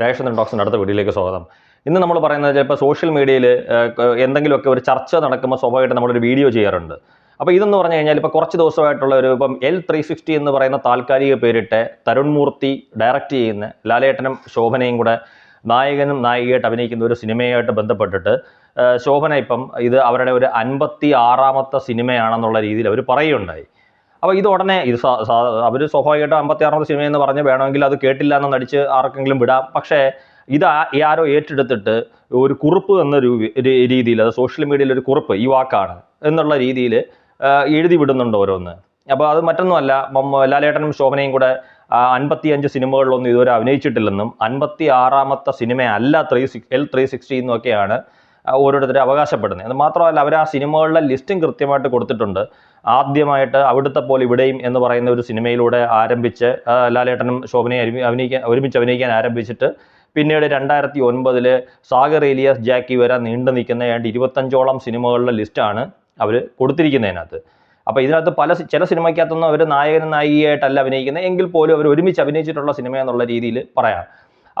രാജേഷ് ടോക്സിന്റെ അടുത്ത വീഡിയോയിലേക്ക് സ്വാഗതം. ഇന്ന് നമ്മൾ പറയുന്നത് ചിലപ്പോൾ സോഷ്യൽ മീഡിയയിൽ എന്തെങ്കിലുമൊക്കെ ഒരു ചർച്ച നടക്കുമ്പോൾ സ്വാഭാവികമായിട്ട് നമ്മളൊരു വീഡിയോ ചെയ്യാറുണ്ട്. അപ്പോൾ ഇതെന്ന് പറഞ്ഞു കഴിഞ്ഞാൽ ഇപ്പോൾ കുറച്ച് ദിവസമായിട്ടുള്ള ഒരു ഇപ്പം എൽ ത്രീ സിക്സ്റ്റി എന്ന് പറയുന്ന താൽക്കാലിക പേരിട്ട് തരുൺമൂർത്തി ഡയറക്റ്റ് ചെയ്യുന്ന ലാലേട്ടനും ശോഭനയും കൂടെ നായകനും നായികയായിട്ട് അഭിനയിക്കുന്ന ഒരു സിനിമയായിട്ട് ബന്ധപ്പെട്ടിട്ട് ശോഭന ഇപ്പം ഇത് അവരുടെ ഒരു അൻപത്തി ആറാമത്തെ സിനിമയാണെന്നുള്ള രീതിയിൽ അവർ പറയുകയുണ്ടായി. അപ്പോൾ ഇത് ഉടനെ ഇത് അവർ സ്വാഭാവികമായിട്ടും അമ്പത്തി ആറാമത്തെ സിനിമ എന്ന് പറഞ്ഞ് വേണമെങ്കിൽ അത് കേട്ടില്ല എന്ന് നടിച്ച് ആർക്കെങ്കിലും വിടാം. പക്ഷേ ഇത് ആരോ ഏറ്റെടുത്തിട്ട് ഒരു കുറിപ്പ് എന്ന രീതിയിൽ അത് സോഷ്യൽ മീഡിയയിൽ ഒരു കുറിപ്പ് ഈ വാക്കാണ് എന്നുള്ള രീതിയിൽ എഴുതി വിടുന്നുണ്ട് ഓരോന്ന്. അപ്പോൾ അത് മറ്റൊന്നുമല്ല ലാലേട്ടനും ശോഭനയും കൂടെ അൻപത്തിയഞ്ച് സിനിമകളിലൊന്നും ഇതുവരെ അഭിനയിച്ചിട്ടില്ലെന്നും അൻപത്തി ആറാമത്തെ സിനിമയല്ല three six L three sixty എന്നൊക്കെയാണ് ഓരോരുത്തർ അവകാശപ്പെടുന്നത്. അത് മാത്രമല്ല അവർ ആ സിനിമകളുടെ ലിസ്റ്റും കൃത്യമായിട്ട് കൊടുത്തിട്ടുണ്ട്. ആദ്യമായിട്ട് അവിടുത്തെ പോലെ ഇവിടെയും എന്ന് പറയുന്ന ഒരു സിനിമയിലൂടെ ആരംഭിച്ച് ലാലേട്ടനും ശോഭനയും അഭിനയിക്കാൻ ഒരുമിച്ച് അഭിനയിക്കാൻ ആരംഭിച്ചിട്ട് പിന്നീട് രണ്ടായിരത്തി ഒൻപതിൽ സാഗർ ഏലിയാസ് ജാക്കി വരെ നീണ്ടു നിൽക്കുന്ന ഏതാണ്ട് ഇരുപത്തഞ്ചോളം സിനിമകളുടെ ലിസ്റ്റാണ് അവർ കൊടുത്തിരിക്കുന്നതിനകത്ത്. അപ്പോൾ ഇതിനകത്ത് പല ചില സിനിമയ്ക്കകത്തൊന്നും അവർ നായകനും നായികയായിട്ടല്ല അഭിനയിക്കുന്നത്. എങ്കിൽ പോലും അവർ ഒരുമിച്ച് അഭിനയിച്ചിട്ടുള്ള സിനിമ എന്നുള്ള രീതിയിൽ പറയാം.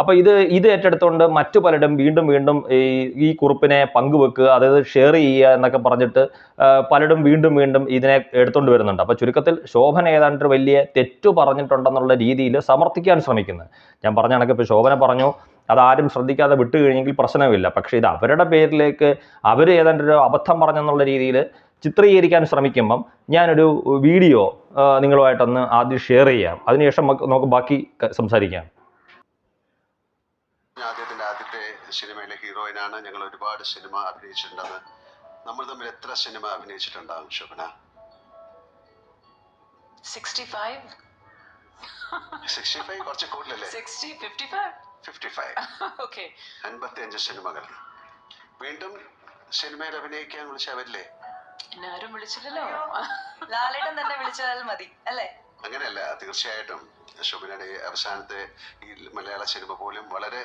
അപ്പോൾ ഇത് ഇത് ഏറ്റെടുത്തുകൊണ്ട് മറ്റു പലരും വീണ്ടും വീണ്ടും ഈ ഈ കുറിപ്പിനെ പങ്കുവെക്കുക അതായത് ഷെയർ ചെയ്യുക എന്നൊക്കെ പറഞ്ഞിട്ട് പലരും വീണ്ടും വീണ്ടും ഇതിനെ എടുത്തുകൊണ്ട് വരുന്നുണ്ട്. അപ്പൊ ചുരുക്കത്തിൽ ശോഭന ഏതാണ്ട് വലിയ തെറ്റു പറഞ്ഞിട്ടുണ്ടെന്നുള്ള രീതിയിൽ സമർത്ഥിക്കാൻ ശ്രമിക്കുന്നത് ഞാൻ പറഞ്ഞ കണക്ക് ഇപ്പോൾ ശോഭന പറഞ്ഞു അതാരും ശ്രദ്ധിക്കാതെ വിട്ടു കഴിഞ്ഞെങ്കിൽ പ്രശ്നമില്ല. പക്ഷേ ഇത് അവരുടെ പേരിലേക്ക് അവർ ഏതാണ്ട് ഒരു അബദ്ധം പറഞ്ഞെന്നുള്ള രീതിയിൽ ചിത്രീകരിക്കാൻ ശ്രമിക്കുമ്പം ഞാനൊരു വീഡിയോ നിങ്ങളുമായിട്ടൊന്ന് ആദ്യം ഷെയർ ചെയ്യാം. അതിനുശേഷം നമുക്ക് ബാക്കി സംസാരിക്കാം. ആദ്യത്തിന്റെ ആദ്യത്തെ സിനിമയിലെ ഹീറോയിനാണ് ഞങ്ങൾ ഒരുപാട് സിനിമ അഭിനയിച്ചിട്ടുണ്ടെന്ന്. നമ്മൾ തമ്മിൽ എത്ര സിനിമ അഭിനയിച്ചിട്ടുണ്ടാകും ശോഭന? 65 സിക്സ്റ്റി ഫൈവ് കുറച്ച് കൂടുതലല്ലേ? 60 55 ഫിഫ്റ്റി ഫൈവ് okay. അൻപത്തി അഞ്ച് സിനിമകൾ. വീണ്ടും സിനിമയിൽ അഭിനയിക്കാൻ വിളിച്ചവരില്ലേ ആരും വിളിച്ചില്ലല്ലോ. ലാലേട്ടൻ തന്നെ വിളിച്ചാൽ മതി അല്ലേ? അങ്ങനെയല്ല തീർച്ചയായിട്ടും ശോഭനയുടെ അവസാനത്തെ ഈ മലയാള സിനിമ പോലും വളരെ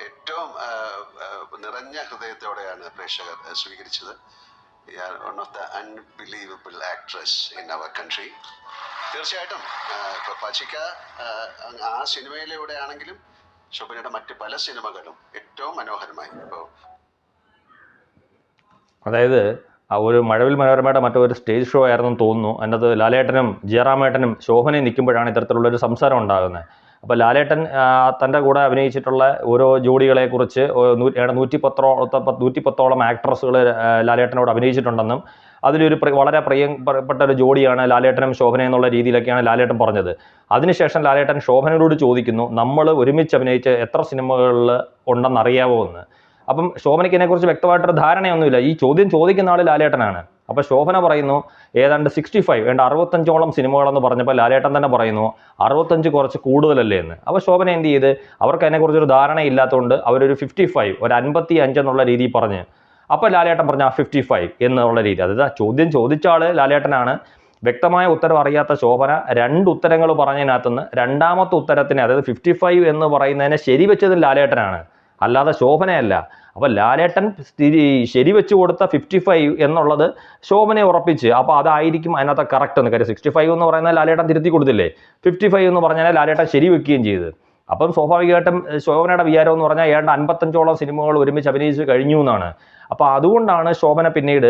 ഏറ്റവും നിറഞ്ഞ ഹൃദയത്തോടെയാണ് പ്രേക്ഷകർ സ്വീകരിച്ചത്. One of the unbelievable actress in our country തീർച്ചയായിട്ടും പച്ചിക്ക ആ, സിനിമയിലൂടെ ആണെങ്കിലും ശോഭനയുടെ മറ്റ് പല സിനിമകളും ഏറ്റവും മനോഹരമായി ഇപ്പോൾ അതായത് ഒരു മഴവിൽ മനോരമയുടെ മറ്റൊരു സ്റ്റേജ് ഷോ ആയിരുന്നു തോന്നുന്നു. അതിനകത്ത് ലാലേട്ടനും ജയറാമേട്ടനും ശോഭനയും നിൽക്കുമ്പോഴാണ് ഇത്തരത്തിലുള്ള ഒരു സംസാരം ഉണ്ടാകുന്നത്. അപ്പോൾ ലാലേട്ടൻ തന്റെ കൂടെ അഭിനയിച്ചിട്ടുള്ള ഓരോ ജോഡികളെ കുറിച്ച് നൂറ്റി പത്തോ നൂറ്റി പത്തോളം ആക്ട്രസ്സുകൾ ലാലേട്ടനോട് അഭിനയിച്ചിട്ടുണ്ടെന്നും അതിലൊരു വളരെ പ്രിയപ്പെട്ട ഒരു ജോഡിയാണ് ലാലേട്ടനും ശോഭന എന്നുള്ള രീതിയിലൊക്കെയാണ് ലാലേട്ടൻ പറഞ്ഞത്. അതിനുശേഷം ലാലേട്ടൻ ശോഭനയോട് ചോദിക്കുന്നു നമ്മൾ ഒരുമിച്ച് അഭിനയിച്ച എത്ര സിനിമകളിൽ ഉണ്ടെന്നറിയാവോ എന്ന്? അപ്പം ശോഭനയ്ക്ക് ഇതിനെക്കുറിച്ച് വ്യക്തമായിട്ടൊരു ധാരണയൊന്നുമില്ല. ഈ ചോദ്യം ചോദിക്കുന്ന ആൾ ലാലേട്ടനാണ്. അപ്പോൾ ശോഭന പറയുന്നു ഏതാണ്ട് സിക്സ്റ്റി ഫൈവ് ഏതാണ്ട് അറുപത്തഞ്ചോളം സിനിമകളെന്ന് പറഞ്ഞപ്പോൾ ലാലേട്ടൻ തന്നെ പറയുന്നു അറുപത്തഞ്ച് കുറച്ച് കൂടുതലല്ലേ എന്ന്. അപ്പോൾ ശോഭന എന്ത് ചെയ്ത് അവർക്ക് അതിനെക്കുറിച്ചൊരു ധാരണയില്ലാത്തതുകൊണ്ട് അവരൊരു ഫിഫ്റ്റി ഫൈവ് ഒരു അൻപത്തി അഞ്ച് എന്നുള്ള രീതിയിൽ പറഞ്ഞ്. അപ്പോൾ ലാലേട്ടൻ പറഞ്ഞ ഫിഫ്റ്റി ഫൈവ് എന്നുള്ള രീതി അതായത് ചോദ്യം ചോദിച്ച ആൾ ലാലേട്ടനാണ്. വ്യക്തമായ ഉത്തരം അറിയാത്ത ശോഭന രണ്ട് ഉത്തരങ്ങൾ പറഞ്ഞതിനകത്തുനിന്ന് രണ്ടാമത്തെ ഉത്തരത്തിന് അതായത് ഫിഫ്റ്റി ഫൈവ് എന്ന് പറയുന്നതിനെ ശരിവെച്ചത് ലാലേട്ടനാണ്. അല്ലാതെ ശോഭനയല്ല. അപ്പോൾ ലാലേട്ടൻ സ്ഥിതി ശരിവെച്ച് കൊടുത്ത ഫിഫ്റ്റി ഫൈവ് എന്നുള്ളത് ശോഭനയെ ഉറപ്പിച്ച് അപ്പോൾ അതായിരിക്കും അതിനകത്ത് കറക്റ്റ് എന്ന് കാര്യം സിക്സ്റ്റി ഫൈവ് എന്ന് പറയുന്നത് ലാലേട്ടൻ തിരുത്തി കൊടുത്തില്ലേ? ഫിഫ്റ്റി ഫൈവ് എന്ന് പറഞ്ഞാൽ ലാലേട്ടൻ ശരി ശരിവെക്കുകയും ചെയ്ത്. അപ്പം സ്വാഭാവികമായിട്ടും ശോഭനയുടെ വിചാരം എന്ന് പറഞ്ഞാൽ ഏതാണ്ട് അൻപത്തഞ്ചോളം സിനിമകൾ ഒരുമിച്ച് അഭിനയിച്ച് കഴിഞ്ഞു എന്നാണ്. അപ്പോൾ അതുകൊണ്ടാണ് ശോഭന പിന്നീട്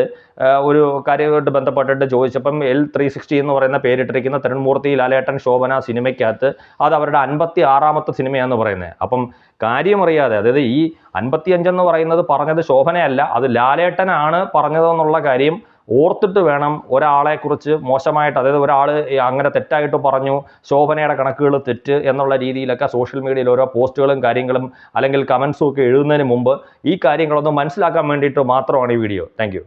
ഒരു കാര്യമായിട്ട് ബന്ധപ്പെട്ടിട്ട് ചോദിച്ചപ്പം എൽ ത്രീ സിക്സ്റ്റി എന്ന് പറയുന്ന പേരിട്ടിരിക്കുന്ന തരുൺമൂർത്തി ലാലേട്ടൻ ശോഭന സിനിമയ്ക്കകത്ത് അത് അവരുടെ അൻപത്തി ആറാമത്തെ സിനിമയാണെന്ന് പറയുന്നത്. അപ്പം കാര്യമറിയാതെ അതായത് ഈ അൻപത്തി അഞ്ചെന്ന് പറയുന്നത് പറഞ്ഞത് ശോഭനയല്ല അത് ലാലേട്ടനാണ് പറഞ്ഞതെന്നുള്ള കാര്യം ഓർത്തിട്ട് വേണം ഒരാളെക്കുറിച്ച് മോശമായിട്ട് അതായത് ഒരാൾ അങ്ങനെ തെറ്റായിട്ട് പറഞ്ഞു ശോഭനയുടെ കണക്കുകൾ തെറ്റ് എന്നുള്ള രീതിയിലൊക്കെ സോഷ്യൽ മീഡിയയിൽ ഓരോ പോസ്റ്റുകളും കാര്യങ്ങളും അല്ലെങ്കിൽ കമൻസും ഒക്കെ എഴുതുന്നതിന് മുമ്പ് ഈ കാര്യങ്ങളൊന്നും മനസ്സിലാക്കാൻ വേണ്ടിയിട്ട് മാത്രമാണ് ഈ വീഡിയോ താങ്ക്